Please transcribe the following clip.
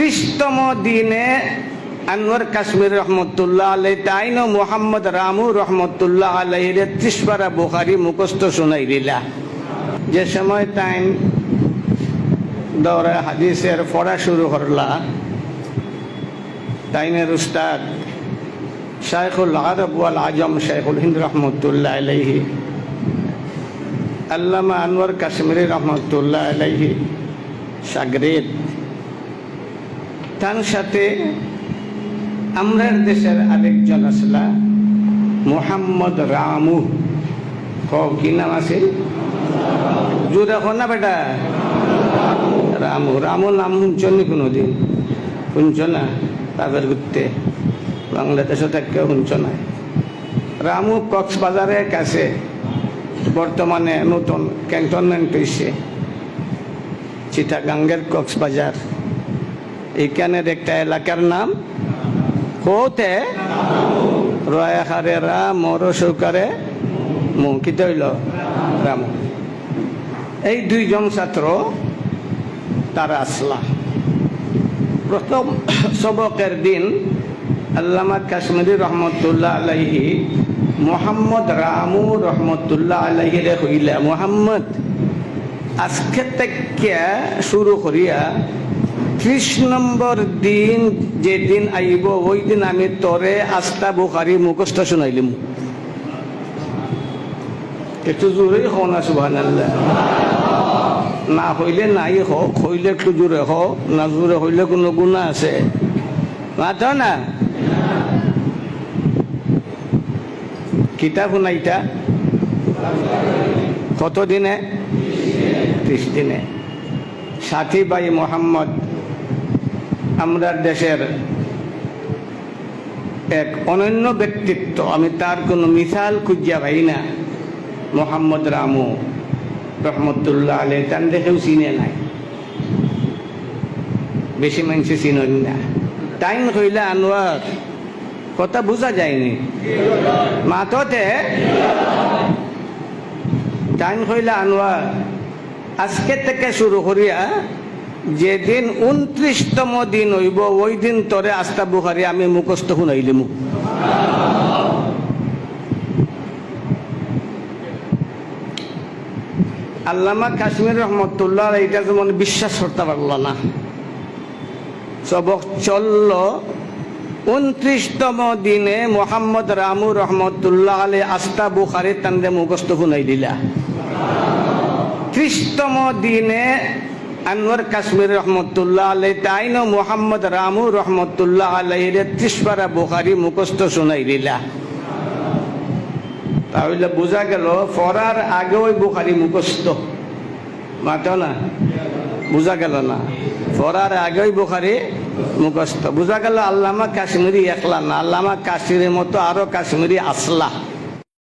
ত্রিশতম দিনে আনোয়ার কাশ্মীর রহমতুল্লাহ আলাই তাইন মোহাম্মদ রামু রহমতুল্লাহ আলাইর ত্রিশপারা বুখারি মুখস্থ শুনাই দিলা। যে সময় তাইন দৌড়ে হাদিসের পড়া শুরু করলা, তাইনের উস্তাদ শাইখুল আরব আজম শাইখুল হিন্দ রহমতুল্লাহ আলাইহি, আল্লামা আনোয়ার কাশ্মীরি রহমতুল্লাহ আলাইহি সাগরেদ তার সাথে আমরার দেশের আরেকজন আসলা, মোহাম্মদ রামু। কি নাম আছে? জোরে হো না বেটা। রামু রামু নাম শুনছ নি কোনোদিন? শুনছ না? তাদের ঘুরতে বাংলাদেশে কেউ শুনছ না রামু কক্সবাজারের কাছে বর্তমানে নতুন ক্যান্টনমেন্ট হয়েছে চিটাগাঙ্গের কক্সবাজার। এইখানের একটা এলাকার নাম কোতে রয়াখারে রাম, মর সৌকারে মুখিত হইল রাম। এই দুইজন ছাত্র তারা আসলা। প্রথম সবকের দিন আল্লামা কাশ্মীরি রহমতুল্লাহ আলাইহি মোহাম্মদ রামু রহমতুল্লাহ আলাইহিরে হইলে মোহাম্মদ, আজকে থেকে শুরু করিয়া ত্রিশ নম্বর দিন যেদিন আইব ওই দিন আমি তরে আস্তা বুখারি, মুখস্থ শুনাইলিম। একটু জোরেই হও না সুবাহ না হইলে নাই হোক, হইলে একটু জোরে হোক, না জোরে হইলে কোনো গুণা আছে। না? কিতাব শুনাইটা কত দিনে? ত্রিশ দিনে। সাথী ভাই মোহাম্মদ আমরা দেশের এক অনন্য ব্যক্তিত্ব। আমি তার কোনো মিসাল খুঁজিয়া ভাই না। মোহাম্মদ রামু রহমতুল্লাহ আলে তার দেখেও চিনে নাই। বেশি মানুষে চিনন না। টাইম হইলে আনোয়ার, কথা বোঝা যায়নি। মাততে টাইম হইলে আনোয়ার, আজকে থেকে শুরু করিয়া যেদিন উনত্রিশতম দিন হইব, ওই দিন তরে আস্তা বুখারি আমি মুখস্থ শুনাইলিমু আল্লামা কাশ্মীর রহমতুল্লাহ এটা যেমন বিশ্বাস করতে পারল না। সবক চলল, উনত্রিশতম দিনে মোহাম্মদ রামু রহমতুল্লাহ আলী আস্তা বুখারি তান্দে মুখস্থ শুনাই দিলা। ত্রিশতম দিনে আনোয়ার কাশ্মীর রহমতুল্লাহ আলাই তাইন মোহাম্মদ রামু রহমতুল্লাহ আলাইর ত্রিশপারা বুখারি মুখস্থ শুনাই দিলা। তাহলে বোঝা গেল ফরার আগে ওই বুখারি মুখস্থ। মাত না? বোঝা গেল না। ফরার আগে ওই বুখারি মুখস্থ। বোঝা গেল আল্লামা কাশ্মীরি একলা না, আল্লামা কাশ্মীরের মতো আরও কাশ্মীরি আসলা।